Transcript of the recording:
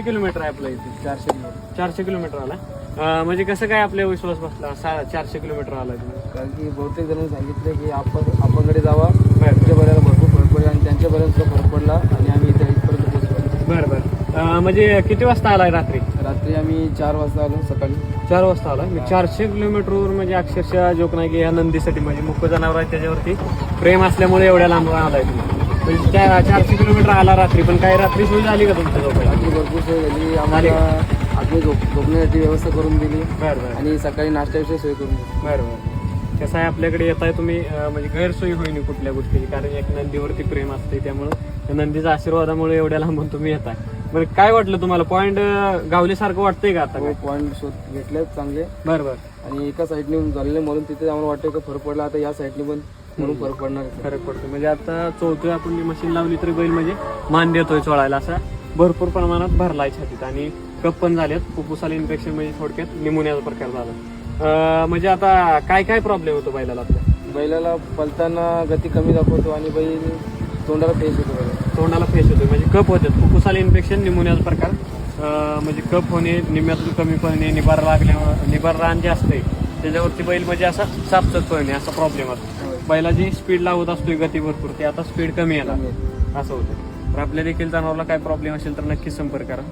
किती किलोमीटर आहे आपलं इथे? चारशे किलोमीटर. चारशे किलोमीटर आला? अं, म्हणजे कसं काय आपल्या विश्वास बसला? सा चारशे किलोमीटर आला तुम्ही कारण की बहुतेक जणांनी सांगितले की आपण आपणकडे जावा. बरं. त्यांच्या बऱ्याला भरपूर फरक पडला आणि त्यांच्या बऱ्याला सुद्धा फरक पडला आणि आम्ही इथे इथपर्यंत पोहोचलो. बरं बरं. अं, म्हणजे किती वाजता आलाय रात्री? रात्री आम्ही चार वाजता आलो सकाळी. चार वाजता आला? मी चारशे किलोमीटरवर म्हणजे अक्षरशः जोक नाही की या नंदीसाठी म्हणजे मुख्य जनावर आहे त्याच्यावरती. प्रेम असल्यामुळे एवढ्या लांब आलाय तुम्ही. म्हणजे त्या चारशे किलोमीटर आला रात्री पण काही रात्री सोय झाली का तुमच्या झोपायला रात्री भरपूर सोय झाली. आम्हाला आतमध्ये झोप झोपण्यासाठी व्यवस्था करून दिली. बरं बरं. आणि सकाळी नाश्त्याविषयी सोय करून दिली. बरं बरं कसं आहे आपल्याकडे येत आहे तुम्ही अं, म्हणजे गैरसोयी होईनी कुठल्या गोष्टीची कारण एक नंदीवरती प्रेम असते त्यामुळं त्या नंदीच्या आशीर्वादामुळे एवढ्या लांबून तुम्ही येताय बरं काय वाटलं तुम्हाला? पॉईंट गावल्यासारखं वाटतंय का आता? काय पॉईंट शोध घेतले चांगले. बरं बरं. आणि एका साईडने झालेले म्हणून तिथे आम्हाला वाटतं की फरक पडला. आता या साईडने पण म्हणून फरक पडणार आहे. फरक पडतो म्हणजे आता चोळतोय आपण जी मशीन लावली तरी बैल म्हणजे मान देतोय चोळायला. असा भरपूर प्रमाणात भरलाय छातीत. आणि कप पण झालेत. फुफ्फुसाला इन्फेक्शन म्हणजे थोडक्यात निमोनियाचा प्रकार झाला. म्हणजे आता काय काय प्रॉब्लेम होतो बैलाला आपल्या? बैलाला पलताना गती कमी दाखवतो आणि बैल तोंडाला फेस बैलाला. तोंडाला फेस होतोय. म्हणजे कप होते फुफ्फुसाला इन्फेक्शन निमोनियाचा प्रकार. म्हणजे कप होणे निम्यातून कमी पडणे निबार लागल्यामुळे निबार रान जे असते त्याच्यावरती बैल म्हणजे असा सापचत पडणे असा प्रॉब्लेम असतो. बैलाची स्पीड लावत असतोय गती भरपूर ते आता स्पीड कमी आहे. असं होतं तर आपल्या देखील जनावरला काय प्रॉब्लेम असेल तर नक्कीच संपर्क करा